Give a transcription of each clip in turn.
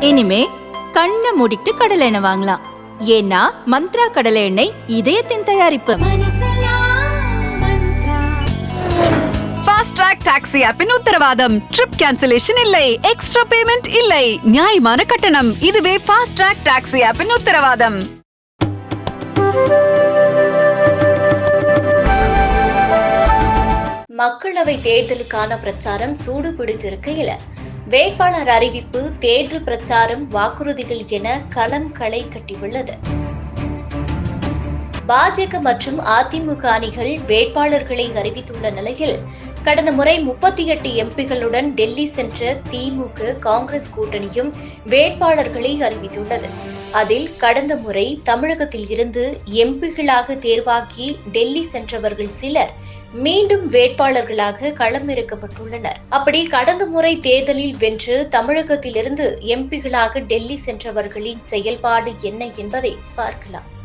இனிமே கண்ணை மூடிட்டு கடலை எண்ணெய் வாங்கலாம். ஏன்னா மந்த்ரா கடலை எண்ணெய் இதயத்தின் தயாரிப்பு. ஃபாஸ்ட் ட்ராக் டாக்ஸி ஆப்பின் உத்தரவாதம். ட்ரிப் கேன்சலேஷன் இல்லை. எக்ஸ்ட்ரா பேமெண்ட் இல்லை. நியாயமான கட்டணம். இதுவே ஃபாஸ்ட் ட்ராக் டாக்ஸி ஆப்பின் உத்தரவாதம். மக்களவை தேர்தலுக்கான பிரச்சாரம் சூடு பிடித்திருக்கையில் வேட்பாளர் அறிவிப்பு தேர்தல் பிரச்சாரம் வாக்குறுதிகள் என களம் களை கட்டியுள்ளது. பாஜக மற்றும் அதிமுக அணிகள் வேட்பாளர்களை அறிவித்துள்ள நிலையில் கடந்த முறை முப்பத்தி எட்டு எம்பிகளுடன் டெல்லி சென்ற திமுக காங்கிரஸ் கூட்டணியும் வேட்பாளர்களை அறிவித்துள்ளது. அதில் கடந்த முறை தமிழகத்தில் இருந்து எம்பிகளாக தேர்வாகி டெல்லி சென்றவர்கள் சிலர் மீண்டும் வேட்பாளர்களாக களமிறக்கப்பட்டுள்ளனர். அப்படி கடந்த முறை தேர்தலில் வென்று தமிழகத்திலிருந்து எம்பிகளாக டெல்லி சென்றவர்களின் செயல்பாடு என்ன என்பதை பார்க்கலாம்.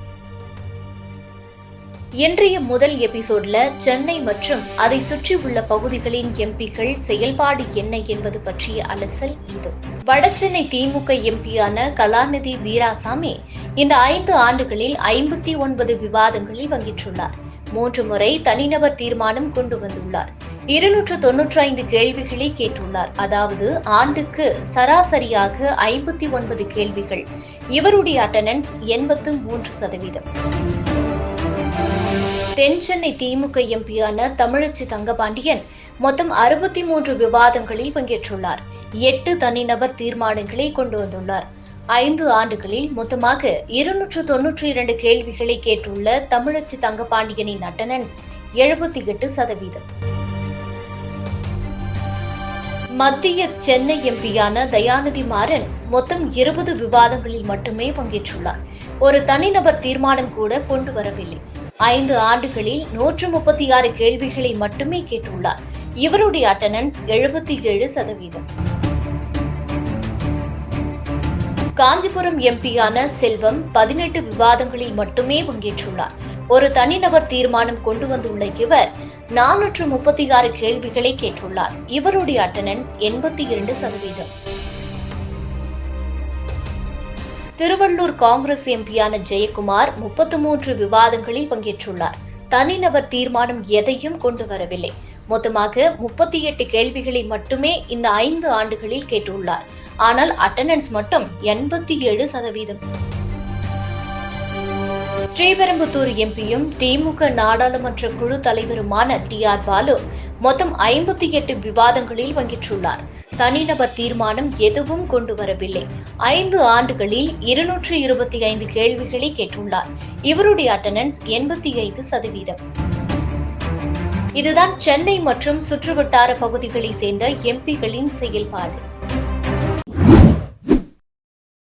இன்றைய முதல் எபிசோட்ல சென்னை மற்றும் அதை சுற்றியுள்ள பகுதிகளின் எம்பிகள் செயல்பாடு என்ன என்பது பற்றிய அலசல் இது. வடசென்னை திமுக எம்பியான கலாநிதி வீராசாமி இந்த ஐந்து ஆண்டுகளில் ஐம்பத்தி ஒன்பது விவாதங்களில் பங்கேற்றுள்ளார். மூன்று முறை தனிநபர் தீர்மானம் கொண்டு வந்துள்ளார். இருநூற்று தொன்னூற்றி ஐந்து கேள்விகளை கேட்டுள்ளார். அதாவது ஆண்டுக்கு சராசரியாக ஐம்பத்தி ஒன்பது கேள்விகள். இவருடைய அட்டண்டன்ஸ் எண்பத்து மூன்று சதவீதம். தென் சென்னை திமுக எம்பியான தமிழச்சி தங்கபாண்டியன் மொத்தம் அறுபத்தி மூன்று விவாதங்களில் பங்கேற்றுள்ளார். எட்டு தனிநபர் தீர்மானங்களை கொண்டு வந்துள்ளார். ஐந்து ஆண்டுகளில் மொத்தமாக இருநூற்று தொன்னூற்றி இரண்டு கேள்விகளை கேட்டுள்ள தமிழச்சி தங்கபாண்டியனின் அட்டனன்ஸ் எழுபத்தி எட்டு சதவீதம். மத்திய சென்னை எம்பியான தயாநிதி மாறன் மொத்தம் இருபது விவாதங்களில் மட்டுமே பங்கேற்றுள்ளார். ஒரு தனிநபர் தீர்மானம் கூட கொண்டு வரவில்லை. ஐந்து ஆண்டுகளில் நூற்று முப்பத்தி ஆறு கேள்விகளை மட்டுமே கேட்டுள்ளார். இவருடைய அட்டனன்ஸ் எழுபத்தி ஏழு சதவீதம். காஞ்சிபுரம் எம்பியான செல்வம் பதினெட்டு விவாதங்களில் மட்டுமே பங்கேற்றுள்ளார். ஒரு தனிநபர் தீர்மானம் கொண்டு வந்துள்ள இவர் நானூற்று முப்பத்தி ஆறு கேள்விகளை கேட்டுள்ளார். இவருடைய அட்டண்டன்ஸ் எண்பத்தி இரண்டு சதவீதம். திருவள்ளூர் காங்கிரஸ் எம்பியான ஜெயக்குமார் முப்பத்து மூன்று விவாதங்களில் பங்கேற்றுள்ளார். தனிநபர் தீர்மானம் எதையும் கொண்டு வரவில்லை. மொத்தமாக முப்பத்தி எட்டு கேள்விகளை மட்டுமே இந்த ஐந்து ஆண்டுகளில் கேட்டுள்ளார். ஆனால் அட்டண்டன்ஸ் மட்டும் எண்பத்தி ஏழு சதவீதம். ஸ்ரீபெரும்புத்தூர் எம்பியும் திமுக நாடாளுமன்ற குழு தலைவருமான டி ஆர் பாலு மொத்தம் ஐம்பத்தி எட்டு விவாதங்களில் பங்கேற்றுள்ளார். தனிநபர் தீர்மானம் எதுவும் கொண்டு வரவில்லை. ஐந்து ஆண்டுகளில் இருநூற்று இருபத்தி ஐந்து கேள்விகளை கேட்டுள்ளார். இவருடைய அட்டண்டன்ஸ் எண்பத்தி ஐந்து சதவீதம். இதுதான் சென்னை மற்றும் சுற்றுவட்டார பகுதிகளை சேர்ந்த எம்பிகளின் செயல்பாடு.